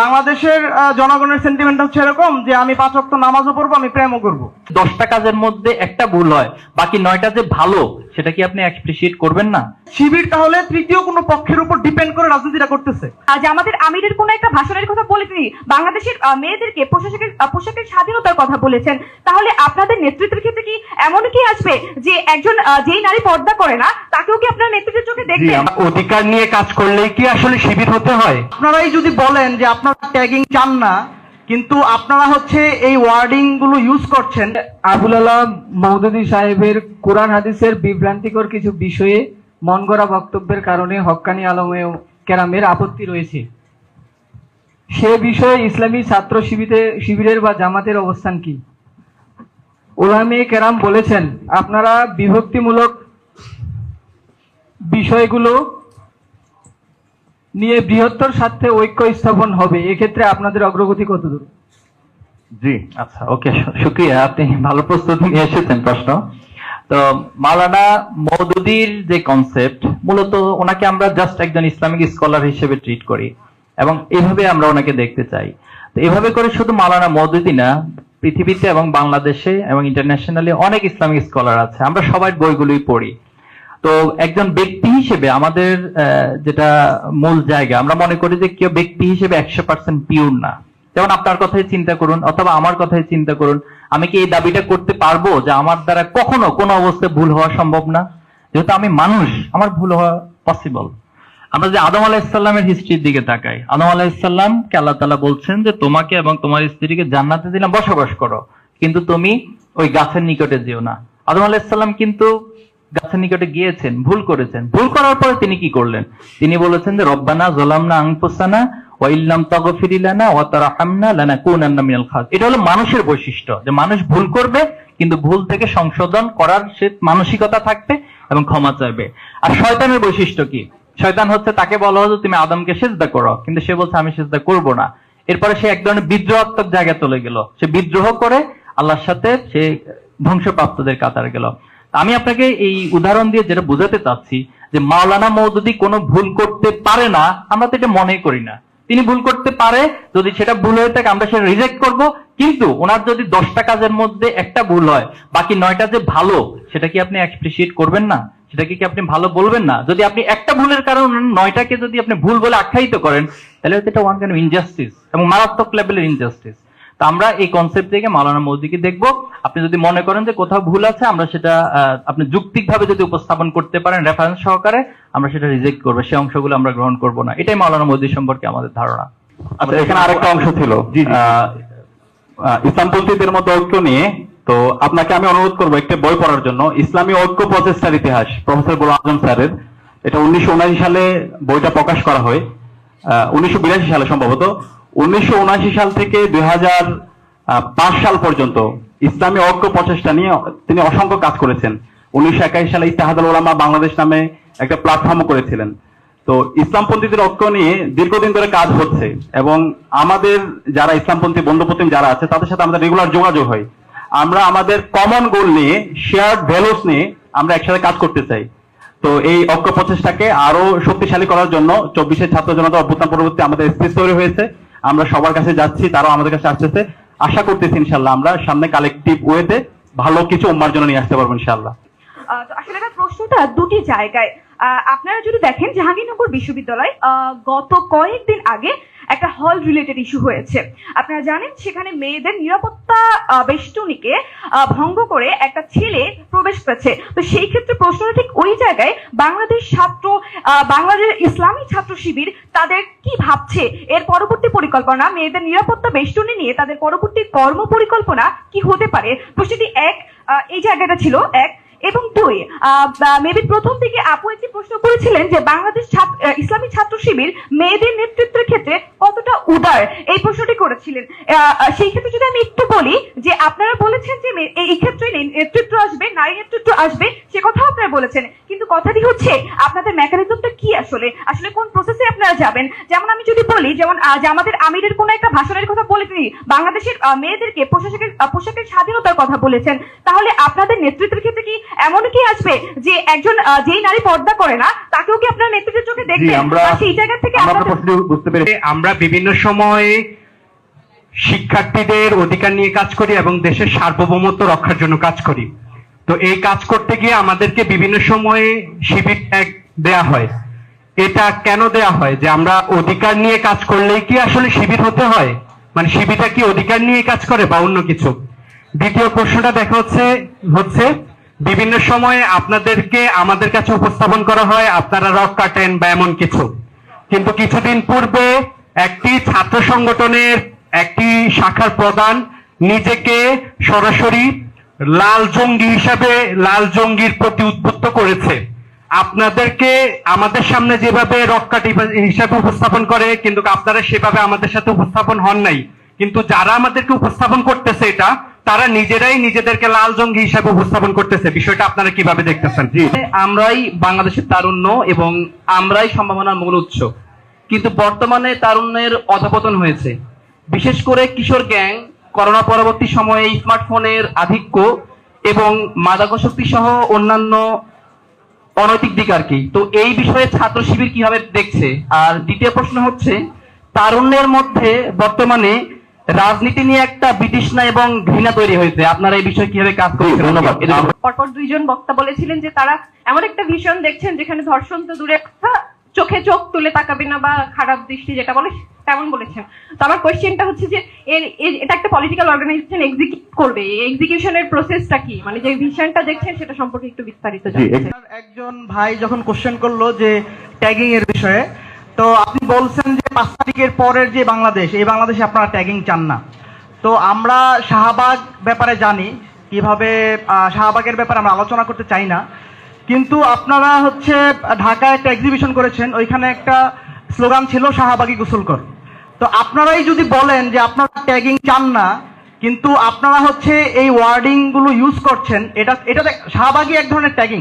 বাংলাদেশের জনগণের সেন্টিমেন্ট হচ্ছে এরকম যে আমি পাঁচ অক্ট নামাজও পড়ব, আমি প্রেমও করব। দশটা কাজের মধ্যে একটা ভুল হয়, বাকি নয়টা যে ভালো সেটা কি আপনি অ্যাপ্রিসিয়েট করবেন না? শিবির তাহলে তৃতীয় কোনো পক্ষের উপর ডিপেন্ড করে রাজনীতিটা করতেছে। আজ আমাদের আমিরের কোন একটা ভাষণের কথা বলে তিনি বাংলাদেশের মেয়েদেরকে পোশাকের পোশাকের স্বাধীনতার কথা বলেছেন তাহলে আপনাদের নেতৃত্বের ক্ষেত্রে কি এমন কি আসবে যে একজন আহ, যেই নারী পর্দা করে না তাকেও কি আপনার নেতৃত্বের চোখে দেখবেন? অধিকার নিয়ে কাজ করলে কি আসলে শিবির হতে হয়? আপনারাই যদি বলেন যে আপনারা ট্যাগিং চান না কিন্তু আপনারা হচ্ছে এই ওয়ার্ডিংগুলো ইউজ করছেন। আবুল আলাম মৌদুদি সাহেবের কোরআন হাদিসের বিভ্রান্তিকর কিছু বিষয়ে মন গড়া বক্তব্যের কারণে হক্কানি আলমে কেরামের আপত্তি রয়েছে। সে বিষয়ে ইসলামী ছাত্র শিবিরে, শিবিরের বা জামাতের অবস্থান কি? ওলামে কেরাম বলেছেন, আপনারা বিভক্তিমূলক বিষয়গুলো নিয়ে বৃহত্তর স্বার্থে ঐক্য স্থাপন হবে। এক্ষেত্রে আপনাদের অগ্রগতি কতদূর? জি আচ্ছা ওকে, শুক্রিয়া, আপনি ভালো প্রস্তুতি নিয়ে এসেছেন প্রশ্ন। তো মালানা মৌদুদির যে কনসেপ্ট মূলত ওনাকে আমরা জাস্ট একজন ইসলামিক স্কলার হিসেবে ট্রিট করি এবং এভাবে আমরা ওনাকে দেখতে চাই। তো এভাবে করে শুধু মালানা মৌদুদি না, পৃথিবীতে এবং বাংলাদেশে এবং ইন্টারন্যাশনালি অনেক ইসলামিক স্কলার আছে। আমরা সবাই বইগুলোই পড়ি। তো একজন ব্যক্তি হিসেবে আমাদের যেটা মূল জায়গা, আমরা মনে করি যে কেউ ব্যক্তি হিসেবে একশো পার্সেন্ট পিওর না। যেমন আপনার কথাই চিন্তা করুন, অথবা আমার কথাই চিন্তা করুন, আমি কি এই দাবিটা করতে পারব যে আমার দ্বারা কখনো কোনো অবস্থায় ভুল হওয়া সম্ভব না? যেহেতু আমি মানুষ, আমার ভুল হওয়া পসিবল আমরা যে আদম আলাহিসাল্লামের হিস্ট্রির দিকে তাকাই, আদম আলাহিসাল্লামকে আল্লাহ তালা বলছেন যে তোমাকে এবং তোমার স্ত্রীকে জান্নাতে দিলাম, বসবাস করো। কিন্তু তুমি ওই গাছের নিকটে যেও না। আদম আলাহিসাল্লাম কিন্তু গাছের নিকটে গিয়েছেন, ভুল করেছেন। ভুল করার পরে তিনি কি করলেন? তিনি বলেছেন যে, রব্বানা জলামনা আংপুসানা ওয়াইল্লাম তগফিরিলানা ওয়া তারহামনা লানাকুনান্না মিনাল খাস এটা হলো মানুষের বৈশিষ্ট্য, যে মানুষ ভুল করবে, কিন্তু ভুল থেকে সংশোধন করার সে মানসিকতা থাকবে এবং ক্ষমা চাইবে। আর শয়তানের বৈশিষ্ট্য কি? শয়তান হচ্ছে তাকে বলা হতো তুমি আদমকে সেজদা করো। কিন্তু সে বলছে, আমি সেজদা করব না। এরপরে সে এক ধরনের বিদ্রোহাত্মক জায়গায় চলে গেল। সে বিদ্রোহ করে আল্লাহর সাথে সে ধ্বংসপ্রাপ্তদের কাতার গেল। আমি আপনাকে এই উদাহরণ দিয়ে যেটা বোঝাতে চাচ্ছি, যে মাওলানা মৌদুদি কোনো ভুল করতে পারে না, আমরা তো এটা মনে করি না। তিনি ভুল করতে পারে, যদি সেটা ভুল হয়ে থাকে, আমরা সেটা রিজেক্ট করব, কিন্তু ওনার যদি দশটা কাজের মধ্যে একটা ভুল হয়, বাকি নয়টা যে ভালো, সেটা কি আপনি অ্যাপ্রিসিয়েট করবেন না? সেটাকে কি আপনি ভালো বলবেন না? যদি আপনি একটা ভুলের কারণে নয়টাকে যদি আপনি ভুল বলে আখ্যায়িত করেন, তাহলে এটা ওয়ান কাইন্ড ইনজাস্টিস এবং মারাত্মক লেভেলের ইনজাস্টিস তো আমরা এই কনসেপ্ট থেকে মাওলানা মৌদিকে দেখব। আপনি যদি মনে করেন যে কোথাও ভুল আছে আমরা সেটা আপনি যুক্তিকভাবে যদি উপস্থাপন করতে পারেন রেফারেন্স সহকারে আমরা সেটা রিজেক্ট করব। সেই অংশগুলো আমরা গ্রহণ করব না। এটাই মাওলানা মৌদি সম্পর্কে আমাদের ধারণা। আচ্ছা এখানে আরেকটা অংশ ছিল। ইসলামপন্থীদের মধ্যে ঐক্য নিয়ে তো আপনাকে আমি অনুরোধ করব একটা বই পড়ার জন্য। ইসলামী ঐক্য প্রচেষ্টার ইতিহাস প্রফেসর গোলাম আজম স্যারের। এটা উনিশশো সালে বইটা প্রকাশ করা হয়। উনিশশো বিরাশি সালে সম্ভবত। উনিশশো সাল থেকে দুই হাজার পাঁচ সাল পর্যন্ত ইসলামী ঐক্য প্রচেষ্টা নিয়ে তিনি অসংখ্য কাজ করেছেন। উনিশশো সালে ইত্তেহাদুল ওলামা বাংলাদেশ নামে একটা প্ল্যাটফর্মও করেছিলেন। তো ইসলামপন্থীদের ঐক্য নিয়ে দীর্ঘদিন ধরে কাজ হচ্ছে এবং আমাদের যারা ইসলামপন্থী বন্ধুপ্রতিম যারা আছে, তাদের সাথে আমাদের রেগুলার যোগাযোগ হয়। আমরা আমাদের কমন গোল নিয়ে শেয়ার্ড ভ্যালুস নিয়ে আমরা একসাথে কাজ করতে চাই। তো এই ঐক্য প্রচেষ্টাকে আরও শক্তিশালী করার জন্য চব্বিশের ছাত্র জনতা অভ্যুত্থান পরবর্তী আমাদের স্পেস তৈরি হয়েছে। আমরা সবার কাছে যাচ্ছি, তারাও আমাদের কাছে আসতেছে। আশা করতেছি ইনশাল্লাহ আমরা সামনে কালেকটিভ ওয়েতে ভালো কিছু উম্মার জন্য নিয়ে আসতে পারব ইনশাল্লাহ। আসলে প্রশ্নটা দুটি জায়গায়। আপনারা যদি দেখেন, জাহাঙ্গীরনগর বিশ্ববিদ্যালয় গত কয়েকদিন আগে একটা হল রিলেটেড ইস্যু হয়েছে। আপনারা জানেন, সেখানে মেয়েদের নিরাপত্তা বেষ্টনীকে ভঙ্গ করে একটা ছেলে প্রবেশ পেয়েছে তো সেই ক্ষেত্রে প্রশ্নটা ঠিক ওই জায়গায় বাংলাদেশ ছাত্র বাংলাদেশ ইসলামী ছাত্র শিবির তাদের কি ভাবছে? এর পরবর্তী পরিকল্পনা, মেয়েদের নিরাপত্তা বেষ্টনী নিয়ে তাদের পরবর্তী কর্ম পরিকল্পনা কি হতে পারে? প্রশ্নটি এক এই জায়গাটা ছিল এক। এবং দুই মেবি প্রথম দিকে আপু একটি প্রশ্ন করেছিলেন যে বাংলাদেশ ইসলামী ছাত্র শিবির মেয়েদের নেতৃত্বের ক্ষেত্রে কতটা উদার? এই প্রশ্নটি করেছিলেন। সেই ক্ষেত্রে যদি আমি একটু বলি যে আপনারা বলেছেন যে এই ক্ষেত্রে নেতৃত্ব আসবে নারী নেতৃত্ব আসবে সে কথা আপনারা বলেছেন। কিন্তু কথাটি হচ্ছে আপনাদের মেকানিজমটা কি আসলে? আসলে কোন প্রসেসে আপনারা যাবেন? যেমন আমি যদি বলি যেমন আহ, জামাতের আমিরের কোনো একটা ভাষণের কথা বলে তিনি বাংলাদেশের মেয়েদেরকে পোশাকের পোশাকের স্বাধীনতার কথা বলেছেন তাহলে আপনাদের নেতৃত্বের ক্ষেত্রে কি এমন কি আসবে যে একজন যেই নারী পর্দা করে না তাকেও কি আপনারা নেতৃত্বের চোখে জি দেখবেন? সেই জায়গা থেকে বুঝতে পেরেছি। আমরা বিভিন্ন সময়ে শিক্ষার্থীদের অধিকার নিয়ে কাজ করি এবং দেশের সার্বভৌমত্ব রক্ষার জন্য কাজ করি। তো এই কাজ করতে গিয়ে আমাদেরকে বিভিন্ন সময়ে শিবির ট্যাগ দেয়া হয়। এটা কেন দেয়া হয়? যে আমরা অধিকার নিয়ে কাজ করলেই কি আসলে শিবির হতে হয়? মানে শিবিরটা কি অধিকার নিয়ে কাজ করে বা অন্য কিছু? দ্বিতীয় প্রশ্নটা দেখা হচ্ছে হচ্ছে বিভিন্ন সময়ে আপনাদেরকে, আমাদের কাছে উপস্থাপন করা হয় আপনারা রক কাটেন বা এমন কিছু। কিন্তু কিছুদিন পূর্বে একটি ছাত্র সংগঠনের একটি শাখার প্রধান নিজেকে সরাসরি লাল জঙ্গি হিসাবে লাল জঙ্গির প্রতি উদ্বুদ্ধ করেছে। আপনাদেরকে আমাদের সামনে যেভাবে রক্কাটি হিসাবে উপস্থাপন করে, কিন্তু আপনারা সেভাবে আমাদের সাথে উপস্থাপন হন নাই। কিন্তু যারা আমাদেরকে উপস্থাপন করতেছে এটা তারা নিজেরাই নিজেদেরকে লাল জঙ্গি হিসাবে উপস্থাপন করতেছে। বিষয়টা আপনারা কীভাবে দেখতেছেন? জি। আমরাই বাংলাদেশের তারুণ্য এবং আমরাই সম্ভাবনার মূল উৎস। কিন্তু বর্তমানে তারুণ্যের অধপতন হয়েছে। বিশেষ করে কিশোর গ্যাং, করোনা পরবর্তী সময়ে স্মার্টফোনের আধিক্য এবং মাদকাসক্তি সহ অন্যান্য অনৈতিক দিক আর কি। তো এই বিষয়ে ছাত্র শিবির কীভাবে দেখছে? আর দ্বিতীয় প্রশ্ন হচ্ছে, তারুণ্যের মধ্যে বর্তমানে রাজনীতি নিয়ে একটা বিতৃষ্ণা এবং ঘৃণা তৈরি হয়েছে। আপনারা এই বিষয়ে কীভাবে কাজ করছেন? ধন্যবাদ। পরপর দুইজন বক্তা বলেছিলেন যে তারা এমন একটা ভিশন দেখছেন যেখানে ধর্ষণ তো দূরে। কথা চোখে চোখ তুলে তাকাবে না বা খারাপ দৃষ্টি যেটা বলে তেমন বলেছেন। তো আমার কোয়েশ্চেনটা হচ্ছে যে এর এটা একটা পলিটিক্যাল অর্গানাইজেশন এক্সিকিউট করবে। এই এক্সিকিউশনের প্রসেসটা কি? মানে যে ভিশনটা দেখছেন সেটা সম্পর্কে একটু বিস্তারিত জানতে চাই। একজন ভাই যখন কোশ্চেন করল যে ট্যাগিং এর বিষয়ে তো আপনি বলছেন যে পাঁচ তারিখের পরের যে বাংলাদেশ, এই বাংলাদেশে আপনারা ট্যাগিং চান না। তো আমরা শাহবাগ ব্যাপারে জানি, কীভাবে শাহবাগের ব্যাপারে আমরা আলোচনা করতে চাই না। কিন্তু আপনারা হচ্ছে ঢাকায় একটা এক্সিবিশন করেছেন, ওইখানে একটা স্লোগান ছিল শাহবাগী গোসল কর। তো আপনারাই যদি বলেন যে আপনারা ট্যাগিং চান না, কিন্তু আপনারা হচ্ছে এই ওয়ার্ডিংগুলো ইউজ করছেন, এটা এটা শাহবাগী এক ধরনের ট্যাগিং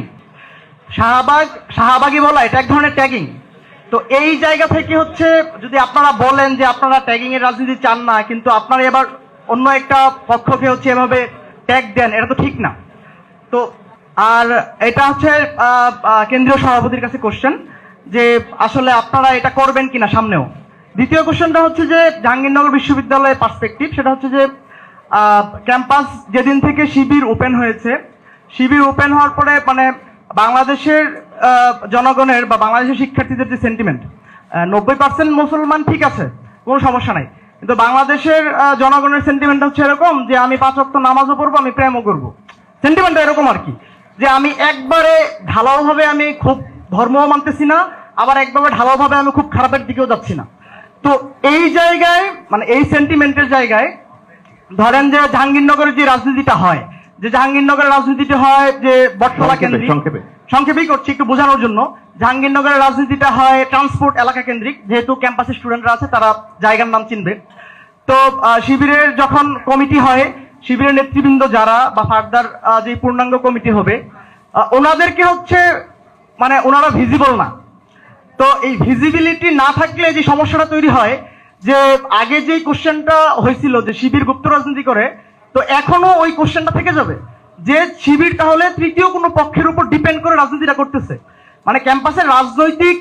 শাহবাগ, শাহবাগী বলা এটা এক ধরনের ট্যাগিং তো এই জায়গা থেকে হচ্ছে যদি আপনারা বলেন যে আপনারা ট্যাগিং এর রাজনীতি চান না, কিন্তু আপনারা এবার অন্য একটা পক্ষকে হচ্ছে এভাবে ট্যাগ দেন, এটা তো ঠিক না। তো আর এটা হচ্ছে কেন্দ্রীয় সভাপতির কাছে কোশ্চেন যে আসলে আপনারা এটা করবেন কিনা সামনেও। দ্বিতীয় কোশ্চেনটা হচ্ছে যে জাহাঙ্গীরনগর বিশ্ববিদ্যালয়ের পার্সপেক্টিভ সেটা হচ্ছে যে ক্যাম্পাস যেদিন থেকে শিবির ওপেন হয়েছে, শিবির ওপেন হওয়ার পরে মানে বাংলাদেশের জনগণের বা বাংলাদেশের শিক্ষার্থীদের যে সেন্টিমেন্ট নব্বই পার্সেন্ট মুসলমান ঠিক আছে কোনো সমস্যা নাই। কিন্তু বাংলাদেশের জনগণের সেন্টিমেন্ট হচ্ছে এরকম যে আমি পাঁচ অক্ট নামাজও পড়ব আমি প্রেমও করব। সেন্টিমেন্টটা এরকম আর কি যে আমি একবারে ঢালাওভাবে আমি খুব ধর্মও মানতেছি না আবার একবারে ঢালাওভাবে আমি খুব খারাপের দিকেও যাচ্ছি না। তো এই জায়গায় মানে এই সেন্টিমেন্টের জায়গায় ধরেন যে জাহাঙ্গীরনগরের যে রাজনীতিটা হয় যে জাহাঙ্গীরনগরের রাজনীতিটা হয় যে বটতলা কেন্দ্রিক। সংক্ষেপেই করছি, একটু বোঝানোর জন্য। জাহাঙ্গীরনগরের রাজনীতিটা হয় ট্রান্সপোর্ট এলাকা কেন্দ্রিক, যেহেতু ক্যাম্পাসের স্টুডেন্টরা আছে, তারা জায়গার নাম চিনবে। তো শিবিরের যখন কমিটি হয়, শিবিরের নেতৃবৃন্দ যারা বা ফার্দার যে পূর্ণাঙ্গ কমিটি হবে ওনাদেরকে হচ্ছে মানে ওনারা ভিজিবল না। তো এই ভিজিবিলিটি না থাকলে যে সমস্যাটা তৈরি হয়, যে আগে যে কোশ্চেনটা হয়েছিল যে শিবির গুপ্ত রাজনীতি করে, তো এখনও ওই কোশ্চেনটা থেকে যাবে। যে শিবির তাহলে তৃতীয় কোনো পক্ষের উপর ডিপেন্ড করে রাজনীতিটা করতেছে। মানে ক্যাম্পাসের রাজনৈতিক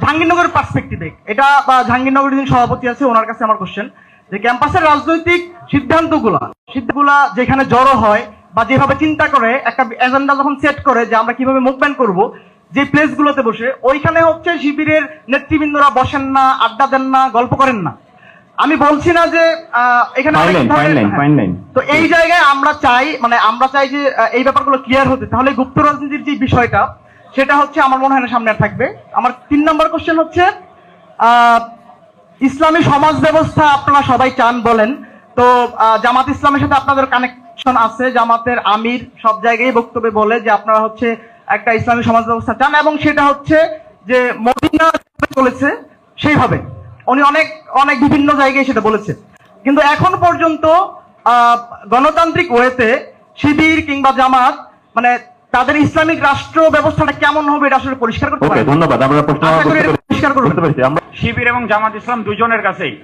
জাহাঙ্গীরনগরের পার্সপেক্টিভে এটা, বা, জাহাঙ্গীরনগরের যিনি সভাপতি আছে, ওনার কাছে আমার কোশ্চেন যে ক্যাম্পাসের রাজনৈতিক সিদ্ধান্তগুলা সিদ্ধান্তগুলা যেখানে জড়ো হয়, বা যেভাবে চিন্তা করে, একটা এজেন্ডা যখন সেট করে যে আমরা কীভাবে মুভমেন্ট করব, যে প্লেসগুলোতে বসে, ওইখানে হচ্ছে শিবিরের নেতৃবৃন্দরা বসেন না, আড্ডা দেন না, গল্প করেন না। আমি বলছি না যে এখানে হ্যাঁ। তো এই জায়গায় আমরা চাই মানে আমরা চাই যে এই ব্যাপারগুলো ক্লিয়ার হতে। তাহলে গুপ্ত রাজনীতির যে বিষয়টা সেটা হচ্ছে আমার মনে হয় না সামনে থাকবে। আমার তিন নম্বর কোশ্চেন হচ্ছে ইসলামী সমাজ ব্যবস্থা আপনারা সবাই চান বলেন। তো জামাত ইসলামের সাথে আপনাদের কানেকশন আছে। জামাতের আমির সব জায়গায় বক্তব্যে বলে যে আপনারা হচ্ছে একটা ইসলামী সমাজ ব্যবস্থা চান এবং সেটা হচ্ছে যে মদিনা চলেছে সেইভাবে। উনি অনেক অনেক বিভিন্ন জায়গায় সেটা বলেছে কিন্তু এখন পর্যন্ত গণতান্ত্রিক ওয়েতে শিবির কিংবা জামাত মানে তাদের ইসলামিক রাষ্ট্র ব্যবস্থাটা কেমন হবে এটা আসলে পরিষ্কার করতে ওকে ধন্যবাদ। আমরা প্রশ্ন। পরিষ্কার। বুঝতে পেরেছি আমরা শিবির এবং জামাত ইসলাম দুজনের কাছেই।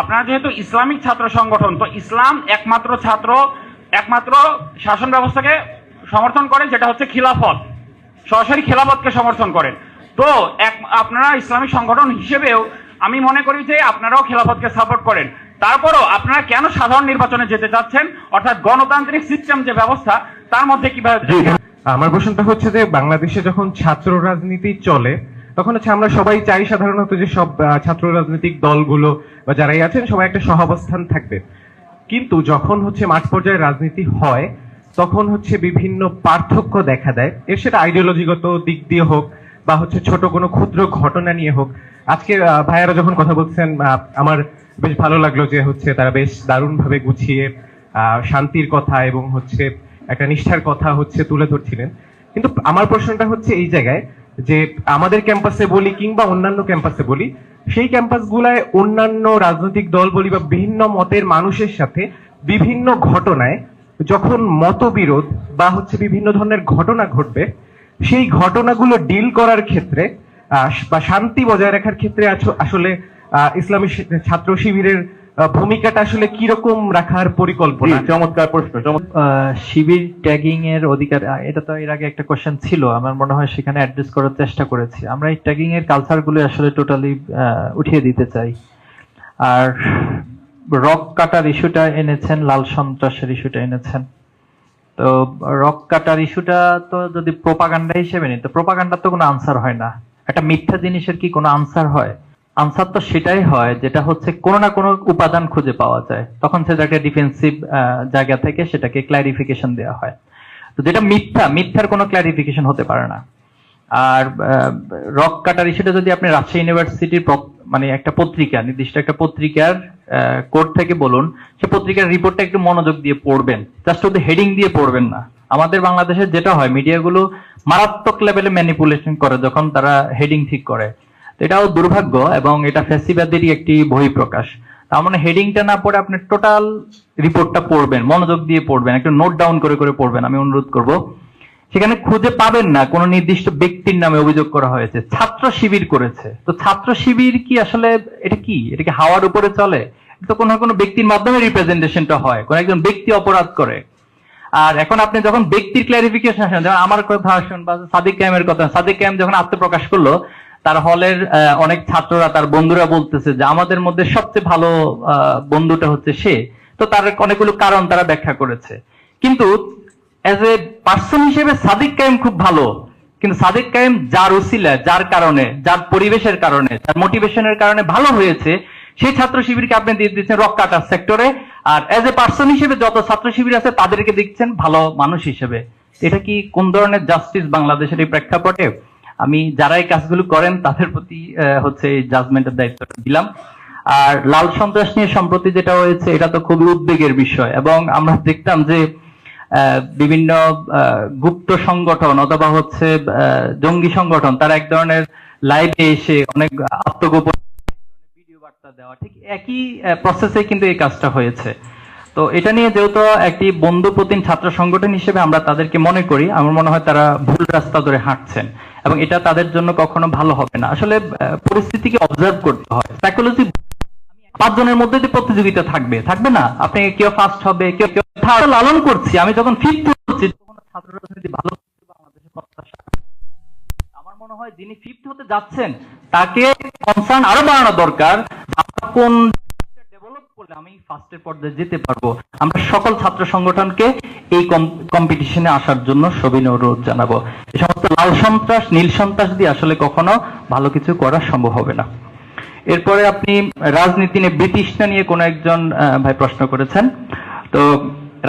আপনারা যেহেতু ইসলামিক ছাত্র সংগঠন তো ইসলাম একমাত্র ছাত্র একমাত্র শাসন ব্যবস্থাকে সমর্থন করেন যেটা হচ্ছে খিলাফত। সরাসরি খিলাফতকে সমর্থন করেন। তো এক আপনারা ইসলামিক সংগঠন হিসেবেও আমি মনে করি যে আপনারাও খিলাফতকে সাপোর্ট করেন। তারপরও আপনারা কেন সাধারণ নির্বাচনে যেতে চাচ্ছেন? অর্থাৎ গণতান্ত্রিক সিস্টেম যে ব্যবস্থা, তার মধ্যে কীভাবে আমার প্রশ্নটা হচ্ছে যে বাংলাদেশে যখন ছাত্র রাজনীতি চলে, তখন হচ্ছে আমরা সবাই চাই সাধারণত যে সব ছাত্র রাজনৈতিক দলগুলো বা যারাই আছেন, সবাই একটা সহাবস্থান থাকবে। কিন্তু যখন হচ্ছে মাঠ পর্যায়ে রাজনীতি হয়, তখন হচ্ছে বিভিন্ন পার্থক্য দেখা দেয়। এর সেটা আইডিওলজিগত দিক দিয়ে হোক বা হচ্ছে ছোট কোনো ক্ষুদ্র ঘটনা নিয়ে হোক, আজকে ভাইয়ারা যখন কথা বলছেন আমার বেশ ভালো লাগল যে হচ্ছে তারা বেশ দারুণভাবে গুছিয়ে শান্তির কথা এবং হচ্ছে একটা নিষ্ঠার কথা হচ্ছে তুলে ধরছিলেন। কিন্তু আমার প্রশ্নটা হচ্ছে এই জায়গায় যে আমাদের ক্যাম্পাসে বলি কিংবা অন্যান্য ক্যাম্পাসে বলি, সেই ক্যাম্পাসগুলায় অন্যান্য রাজনৈতিক দল বলি বা বিভিন্ন মতের মানুষের সাথে বিভিন্ন ঘটনায় যখন মতবিরোধ বা হচ্ছে বিভিন্ন ধরনের ঘটনা ঘটবে সেই ঘটনাগুলো ডিল করার ক্ষেত্রে আহ, বা শান্তি বজায় রাখার ক্ষেত্রে আসলে আহ, ইসলামী ছাত্র শিবিরের ভূমিকাটা আসলে কীরকম রাখার পরিকল্পনা? চমৎকার প্রশ্ন শিবির ট্যাগিং এর অধিকার এটা তো এর আগে একটা কোশ্চেন ছিল আমার মনে হয় সেখানে অ্যাড্রেস করার চেষ্টা করেছি। আমরা এই ট্যাগিং এর কালচারগুলো আসলে টোটালি উঠিয়ে দিতে চাই। আর রক কাটার ইস্যুটা এনেছেন লাল সন্ত্রাসের ইস্যুটা এনেছেন। তো রক কাটার ইস্যুটা তো যদি প্রোপাগান্ডা হিসেবে নিই, তো প্রোপাগান্ডার তো কোনো আনসার হয় না। একটা মিথ্যা জিনিসের কি কোনো আনসার হয়? আনসার তো সেটাই হয় যেটা হচ্ছে কোনো না কোনো উপাদান খুঁজে পাওয়া যায়। তখন সেটাকে ডিফেন্সিভ জায়গা থেকে সেটাকে ক্ল্যারিফিকেশন দেওয়া হয়। তো যেটা মিথ্যা, মিথ্যার কোনো ক্ল্যারিফিকেশন হতে পারে না। আর রক কাটার ইস্যুটা যদি আপনি রাজশাহী ইউনিভার্সিটির মানে একটা পত্রিকা, নির্দিষ্ট একটা পত্রিকার কোর্ট থেকে বলুন, সে পত্রিকার রিপোর্টটা একটু মনোযোগ দিয়ে পড়বেন। জাস্ট ওদের হেডিং দিয়ে পড়বেন না। আমাদের বাংলাদেশে যেটা হয় মিডিয়াগুলো মারাত্মক লেভেলে ম্যানিপুলেশন করে যখন তারা হেডিং ঠিক করে। এটাও দুর্ভাগ্য এবং এটা ফ্যাসিবাদেরই একটি বহিঃপ্রকাশ। তার মানে হেডিংটা না পড়ে আপনি টোটাল রিপোর্টটা পড়বেন, মনোযোগ দিয়ে পড়বেন, একটু নোট ডাউন করে করে পড়বেন। আমি অনুরোধ করব। সেখানে খুঁজে পাবেন না, কোনো নির্দিষ্ট ব্যক্তির নামে অভিযোগ করা হয়েছে। ছাত্র শিবির করেছে। তো ছাত্র শিবির কি আসলে, এটা কি? এটা কি হাওয়ার উপরে চলে? তো কোনো কোনো ব্যক্তির মাধ্যমে রিপ্রেজেন্টেশনটা হয়। কোন একজন ব্যক্তি অপরাধ করে। আর এখন আপনি যখন ব্যক্তির ক্লারিফিকেশন আসেন, যেমন আমার কথা আসুন বা সাদিক ক্যামের কথা, সাদিক ক্যাম যখন আত্মপ্রকাশ করল, তার হলের অনেক ছাত্ররা, তার বন্ধুরা বলতেছে যে আমাদের মধ্যে সবচেয়ে ভালো বন্ধুটা হচ্ছে সে। তো তার অনেকগুলো কারণ তারা ব্যাখ্যা করেছে। কিন্তু অ্যাজ এ পার্সন হিসেবে সাদিক কায়েম খুব ভালো। কিন্তু সাদিক কায়েম যার উসিলা যার কারণে, যার পরিবেশের কারণে, যার মোটিভেশনের কারণে ভালো হয়েছে, সেই ছাত্র শিবিরকে আপনি দিয়ে দিচ্ছেন রক কাটার সেক্টরে। আর অ্যাজ এ পার্সন হিসেবে যত ছাত্র শিবির আছে, তাদেরকে দিচ্ছেন ভালো মানুষ হিসেবে। এটা কি কোন ধরনের জাস্টিস বাংলাদেশের এই প্রেক্ষাপটে? আমি যারা এই কাজগুলো করেন, তাদের প্রতি হচ্ছে এই জাজমেন্টের দায়িত্বটা দিলাম। আর লাল সন্ত্রাস নিয়ে সম্প্রতি যেটা হয়েছে, এটা তো খুবই উদ্বেগের বিষয়। এবং আমরা দেখতাম যে বিভিন্ন গুপ্ত সংগঠন অথবা হচ্ছে জঙ্গি সংগঠন, তারা এক ধরনের লাইভে এসে অনেক আত্মগোপন ভিডিও বার্তা দেওয়া, ঠিক একই প্রসেসে কিন্তু এই কাজটা হয়েছে। তো এটা নিয়ে যেহেতু একটি বন্ধু বন্ধুপ্রতিম ছাত্র সংগঠন হিসেবে আমরা তাদেরকে মনে করি, আমার মনে হয় তারা ভুল রাস্তা ধরে হাঁটছেন এবং এটা তাদের জন্য কখনো ভালো হবে না। আসলে পরিস্থিতিকে অবজার্ভ করতে হয়। সাইকোলজি পাঁচজনের মধ্যে যে প্রতিযোগিতা থাকবে থাকবে না? আপনি কেউ ফার্স্ট হবে, কেউ কেউ লালন করছি, আমি যখন ফিফথ হচ্ছি, তখন ছাত্র রাজনীতি ভালো করতে বাংলাদেশে প্রত্যাশা আমার মনে হয় যিনি ফিফথ হতে যাচ্ছেন, তাকে কনসার্ন আরও বাড়ানো দরকার কোন ডেভেলপ করলে আমি ফার্স্টের পর্যায়ে যেতে পারব। আমরা সকল ছাত্র সংগঠনকে এই কম্পিটিশনে আসার জন্য সবিনয় অনুরোধ জানাব। সমস্ত লাল সন্ত্রাস, নীল সন্ত্রাস দিয়ে আসলে কখনো ভালো কিছু করা সম্ভব হবে না। এরপরে আপনি রাজনীতি নিয়ে বিতৃষ্ণা নিয়ে কোন একজন ভাই প্রশ্ন করেছেন। তো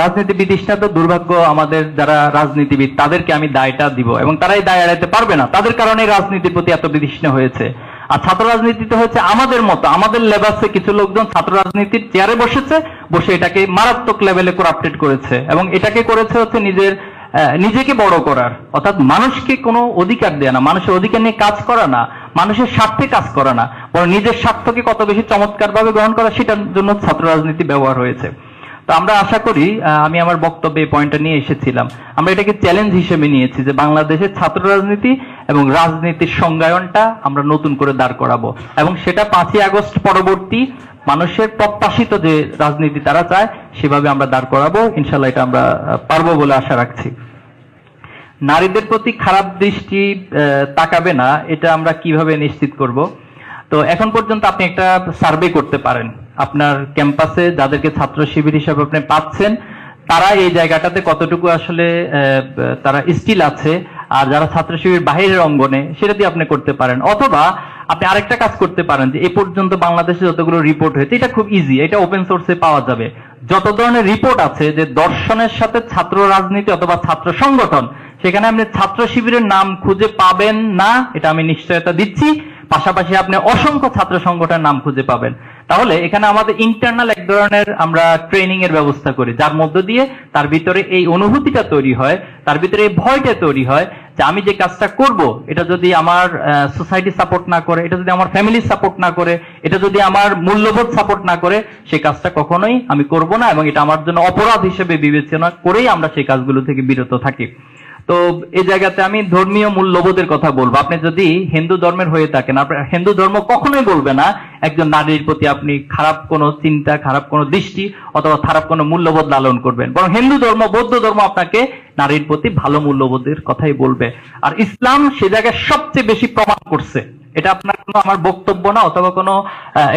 রাজনীতি বিতৃষ্ণা তো দুর্ভাগ্য আমাদের যারা রাজনীতিবিদ, তাদেরকে আমি দায়টা দিব এবং তারাই দায় এড়াইতে পারবে না। তাদের কারণে রাজনীতির প্রতি এত বিতৃষ্ণা হয়েছে। আর ছাত্র রাজনীতিতে হচ্ছে আমাদের মতো, আমাদের লেবাসে কিছু লোকজন ছাত্র রাজনীতির চেয়ারে বসেছে, বসে এটাকে মারাত্মক লেভেলে করাপ্টেড করেছে এবং এটাকে করেছে হচ্ছে নিজের নিজেকে বড় করার। অর্থাৎ মানুষকে কোনো অধিকার দেয়া না, মানুষের অধিকার নিয়ে কাজ করা না, মানুষের স্বার্থে কাজ করা না, বরং নিজের স্বার্থকে কত বেশি চমৎকার ভাবে গ্রহণ করা, সেটার জন্য ছাত্র রাজনীতি ব্যবহার হয়েছে। তো আমরা আশা করি আমি আমার বক্তব্যে এই পয়েন্টটা নিয়ে এসেছিলাম। আমরা এটাকে চ্যালেঞ্জ হিসেবে নিয়েছি যে বাংলাদেশের ছাত্র রাজনীতি এবং রাজনীতির সংজ্ঞায়নটা আমরা নতুন করে দাঁড় করাবো। এবং সেটা পাঁচই আগস্ট পরবর্তী মানুষের প্রত্যাশিত যে রাজনীতি তারা চায়, সেভাবে আমরা দাঁড় করাবো। ইনশাল্লাহ এটা আমরা পারব বলে আশা রাখছি। নারীদের প্রতি খারাপ দৃষ্টি তাকাবে না, এটা আমরা কীভাবে নিশ্চিত করব? তো এখন পর্যন্ত আপনি একটা সার্ভে করতে পারেন। আপনার ক্যাম্পাসে যাদেরকে ছাত্র শিবির হিসাবে আপনি পাচ্ছেন, তারা এই জায়গাটাতে কতটুকু আসলে তারা স্টিল আছে, আর যারা ছাত্র শিবির বাহিরের অঙ্গনে, সেটা দিয়ে আপনি করতে পারেন। অথবা আপনি আরেকটা কাজ করতে পারেন যে, এ পর্যন্ত বাংলাদেশে যতগুলো রিপোর্ট হয়েছে, এটা খুব ইজি এটা ওপেন সোর্সে পাওয়া যাবে। যত ধরনের রিপোর্ট আছে যে, দর্শনের সাথে ছাত্র রাজনীতি অথবা ছাত্র সংগঠন, সেখানে আপনি ছাত্র শিবিরের নাম খুঁজে পাবেন না, এটা আমি নিশ্চয়তা দিচ্ছি। পাশাপাশি আপনি অসংখ্য ছাত্র সংগঠনের নাম খুঁজে পাবেন। তাহলে এখানে আমাদের ইন্টারনাল এক ধরনের আমরা ট্রেনিং এর ব্যবস্থা করি। যার মধ্য দিয়ে তার ভিতরে এই অনুভূতিটা তৈরি হয়, তার ভিতরে এই ভয়টা তৈরি হয় যে আমি যে কাজটা করব, এটা যদি আমার সোসাইটি সাপোর্ট না করে, এটা যদি আমার ফ্যামিলি সাপোর্ট না করে, এটা যদি আমার মূল্যবোধ সাপোর্ট না করে, সেই কাজটা কখনোই আমি করব না এবং এটা আমার জন্য অপরাধ হিসেবে বিবেচনা করেই আমরা সেই কাজগুলো থেকে বিরত থাকি। তো এই জায়গাতে আমি ধর্মীয় মূল্যবোধের কথা বলব। আপনি যদি হিন্দু ধর্মের হয়ে থাকেন, আপনার হিন্দু ধর্ম কখনোই বলবে না একজন নারীর প্রতি আপনি খারাপ কোনো চিন্তা, খারাপ কোনো দৃষ্টি অথবা খারাপ কোনো মূল্যবোধ লালন করবেন। বরং হিন্দু ধর্ম, বৌদ্ধ ধর্ম আপনাকে নারীর প্রতি ভালো মূল্যবোধের কথাই বলবে। আর ইসলাম সে জায়গায় সবচেয়ে বেশি প্রমাণ করছে। এটা আপনার কোনো আমার বক্তব্য না, অথবা কোনো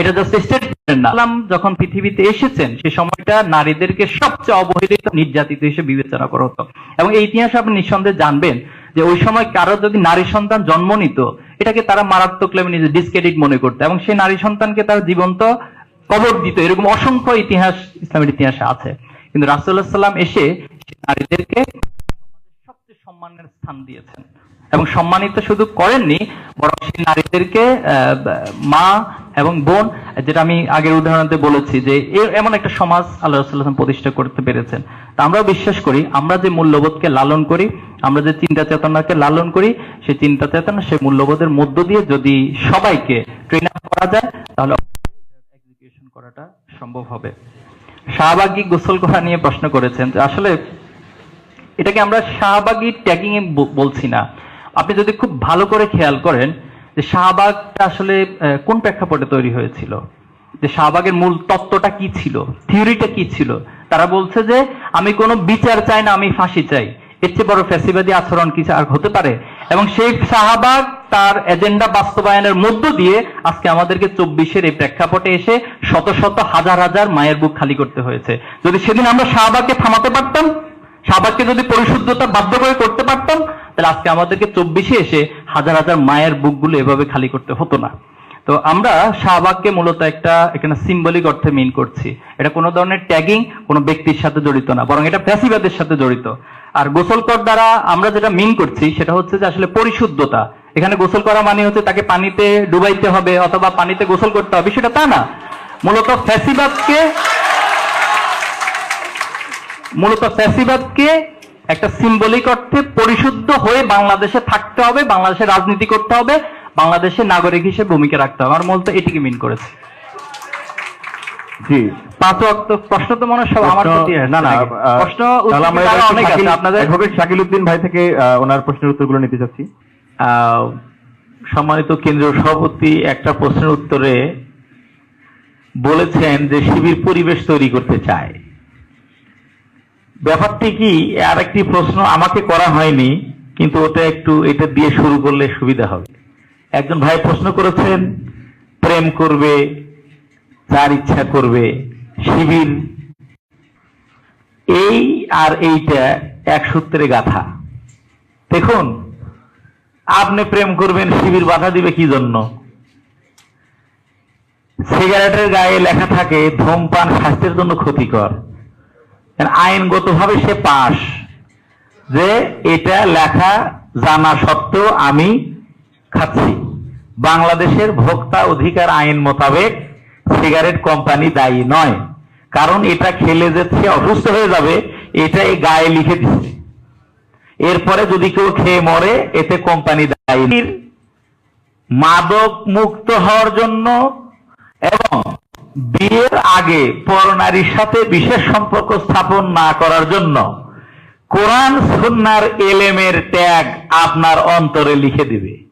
এটা জাস্ট স্টেটমেন্ট না। ইসলাম যখন পৃথিবীতে এসেছেন, সে সময়টা নারীদেরকে সবচেয়ে অবহেলিত নির্যাতিত হিসেবে বিবেচনা করা হতো। এবং এই ইতিহাস আপনি নিঃসন্দেহে জানবেন যে ওই সময় কারও যদি নারী সন্তান জন্ম নিত এটাকে তারা মারাত্মক লেভেলে নিজে ডিসক্রেডিট মনে করতো এবং সে নারী সন্তানকে তার জীবন্ত কবর দিত। এরকম অসংখ্য ইতিহাস, ইসলামের ইতিহাসে আছে। কিন্তু রাসুল্লাহ সাল্লাম এসে নারীদেরকে সবচেয়ে সম্মানের স্থান দিয়েছেন। এবং সম্মানিত শুধু করেননি, বরং সেই নারীদেরকে মা এবং বোন, যেটা আমি আগের উদাহরণে বলেছি যে এমন একটা সমাজ আল্লাহ রসুল্লাহ প্রতিষ্ঠা করতে পেরেছেন। তা আমরাও বিশ্বাস করি, আমরা যে মূল্যবোধকে লালন করি, আমরা যে চিন্তা চেতনাকে লালন করি সেই চিন্তা চেতনা সেই মূল্যবোধের মধ্য দিয়ে যদি সবাইকে ট্রেন আপ করা যায়, তাহলে এক্সিকিউশন করাটা সম্ভব হবে। শাহবাগী গোসল করা নিয়ে প্রশ্ন করেছেন আসলে এটাকে আমরা শাহবাগী ট্যাগিং বলছি না। আপনি যদি খুব ভালো করে খেয়াল করেন যে শাহবাগটা আসলে কোন প্রেক্ষাপটে তৈরি হয়েছিল? যে শাহবাগের মূল তত্ত্বটা কি ছিল? থিওরিটা কি ছিল? তারা বলছে যে, আমি কোনো বিচার চাই না, আমি ফাঁসি চাই। এর চেয়ে বড় ফ্যাসিবাদী আচরণ কি আর হতে পারে? এবং সেই শাহবাগ তার এজেন্ডা বাস্তবায়নের মধ্য দিয়ে আজকে আমাদেরকে চব্বিশের এই প্রেক্ষাপটে এসে শত শত হাজার হাজার মায়ের বুক খালি করতে হয়েছে। যদি সেদিন আমরা শাহবাগকে থামাতে পারতাম শাহবাগকে যদি পরিশুদ্ধতা বাধ্য করে করতে পারতাম, তাহলে আজকে আমাদেরকে চব্বিশে এসে হাজার হাজার মায়ের বুকগুলো এভাবে খালি করতে হতো না। তো আমরা শাহবাগকে মূলত একটা এখানে সিম্বলিক অর্থে মিন করছি। এটা কোনো ধরনের ট্যাগিং কোনো ব্যক্তির সাথে জড়িত না, বরং এটা ফ্যাসিবাদের সাথে জড়িত। আর গোসল কর দ্বারা আমরা যেটা মিন করছি, সেটা হচ্ছে যে আসলে পরিশুদ্ধতা। এখানে গোসল করা মানে হচ্ছে তাকে পানিতে ডুবাইতে হবে অথবা পানিতে গোসল করতে হবে, সেটা তা না। মূলত ফ্যাসিবাদকে মূলত ফ্যাসিবাদকে একটা সিম্বলিক অর্থে পরিশুদ্ধ হয়ে বাংলাদেশে থাকতে হবে বাংলাদেশে রাজনীতি করতে হবে বাংলাদেশে নাগরিক হিসেবে ভূমিকা রাখতে হবে। আমার মূলত এটিকে মিন করেছে। জি। পাঁচ অক্ট প্রশ্ন তো মনে সব আমার না না প্রশ্ন তাহলে আমরা উত্তর এবার অনেক আছে আপনাদের। অ্যাডভোকেট শাকিল উদ্দিন ভাই থেকে ওনার প্রশ্নের উত্তরগুলো নিতে চাচ্ছি। আহ, সম্মানিত কেন্দ্রীয় সভাপতি একটা প্রশ্নের উত্তরে বলেছেন যে শিবির পরিবেশ তৈরি করতে চায়। ব্যাপারটি কি আর একটি প্রশ্ন আমাকে করা হয়নি, কিন্তু ওটা একটু এটা দিয়ে শুরু করলে সুবিধা হবে। একজন ভাই প্রশ্ন করেছেন, প্রেম করবে, যার ইচ্ছা করবে, শিবির। এই আর এইটা এক সূত্রে গাথা। দেখুন, আপনি প্রেম করবেন, শিবির বাধা দিবে কি জন্য? সিগারেটের গায়ে লেখা থাকে, ধূমপান স্বাস্থ্যের জন্য ক্ষতিকর। আইনগতভাবে সে পাশ যে এটা লেখা জানা সত্ত্বেও আমি খাচ্ছি। বাংলাদেশের ভোক্তা অধিকার আইন মোতাবেক সিগারেট কোম্পানি দায়ী নয়। কারণ এটা খেলে যে সে অসুস্থ হয়ে যাবে এটা এই গায়ে লিখে দিচ্ছে এরপরে যদি কেউ খেয়ে মরে, এতে কোম্পানি দায়ী। মাদক মুক্ত হওয়ার জন্য এবং বিয়ের আগে পরনারীর সাথে বিশেষ সম্পর্ক স্থাপন না করার জন্য কোরআন সুন্নার এলেমের ট্যাগ আপনার অন্তরে লিখে দিবে।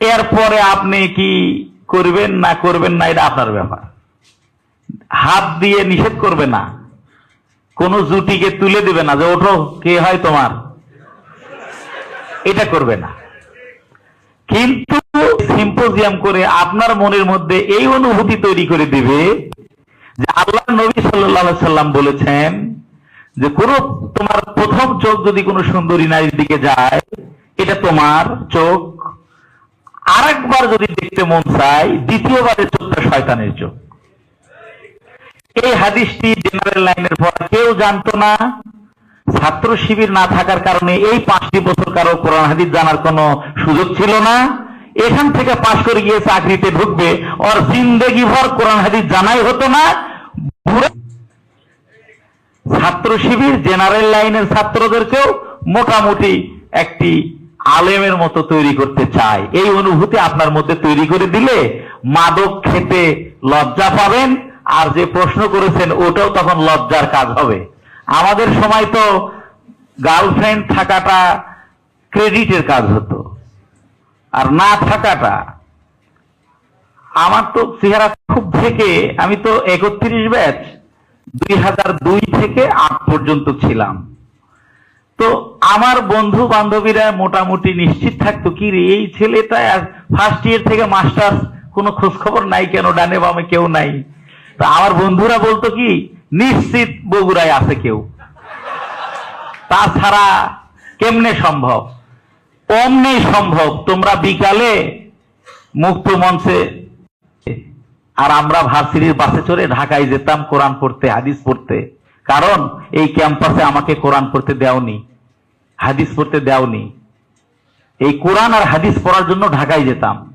এরপরে আপনি কি করবেন না করবেন না, এটা আপনার ব্যাপার। হাত দিয়ে নিষেধ করবে না। কোন জুটিকে তুলে দেবে না যে, ওঠো, কে হয় তোমার? এটা করবে না। কিন্তু সিম্পোজিয়াম করে আপনার মনের মধ্যে এই অনুভূতি তৈরি করে দিবে যে আল্লাহ নবী সাল্লাল্লাহু সাল্লাম বলেছেন যে কোন তোমার প্রথম চোখ যদি কোনো সুন্দরী নারীর দিকে যায়, এটা তোমার চোখ। আরেকবার যদি দেখতে মন চায়, দ্বিতীয়বারের চোখটা শয়তানের চোখ। এই হাদিসটি জেনারেল লাইনের পর কেউ জানতো না। ছাত্র শিবির না থাকার কারণে এই পাঁচটি বছর কারও কোরআন হাদিস জানার কোনো সুযোগ ছিল না। এখান থেকে পাশ করে গিয়ে চাকরিতে ঢুকবে, ওর জিন্দেগি ভর কোরআন হাদিস জানাই হতো না। ছাত্র শিবির, জেনারেল লাইনের ছাত্রদেরকেও মোটামুটি একটি আলেমের মতো তৈরি করতে চায়। এই অনুভূতি আপনার মধ্যে তৈরি করে দিলে মাদক খেতে লজ্জা পাবেন, আর যে প্রশ্ন করেছেন ওটাও তখন লজ্জার কাজ হবে। আমাদের সময় তো গার্লফ্রেন্ড থাকাটা ক্রেডিটের কাজ হতো। আর না থাকাটা, আমার তো চেহারা খুব থেকে, আমি তো একত্রিশ ব্যাচ দুই হাজার দুই থেকে আট পর্যন্ত ছিলাম। তো আমার বন্ধু বান্ধবীরা মোটামুটি নিশ্চিত থাকতো, কি রে, এই ছেলেটা ফার্স্ট ইয়ার থেকে মাস্টার কোনো খোঁজ খবর নাই কেন? ডানে বামে কেউ নাই। তা আমার বন্ধুরা বলতো কি নিশ্চিত বগুড়ায় আছে কেউ। তাছাড়া কেমনে সম্ভব? অমনি সম্ভব। তোমরা বিকালে মুক্ত মঞ্চে আর আমরা ভার্সিটির বাসে চড়ে ঢাকায় যেতাম কোরআন পড়তে, হাদিস পড়তে। কারণ এই ক্যাম্পাসে আমাকে কোরআন পড়তে দেওনি, হাদিস পড়তে দেওনি। এই কোরআন আর হাদিস পড়ার জন্য ঢাকায় যেতাম।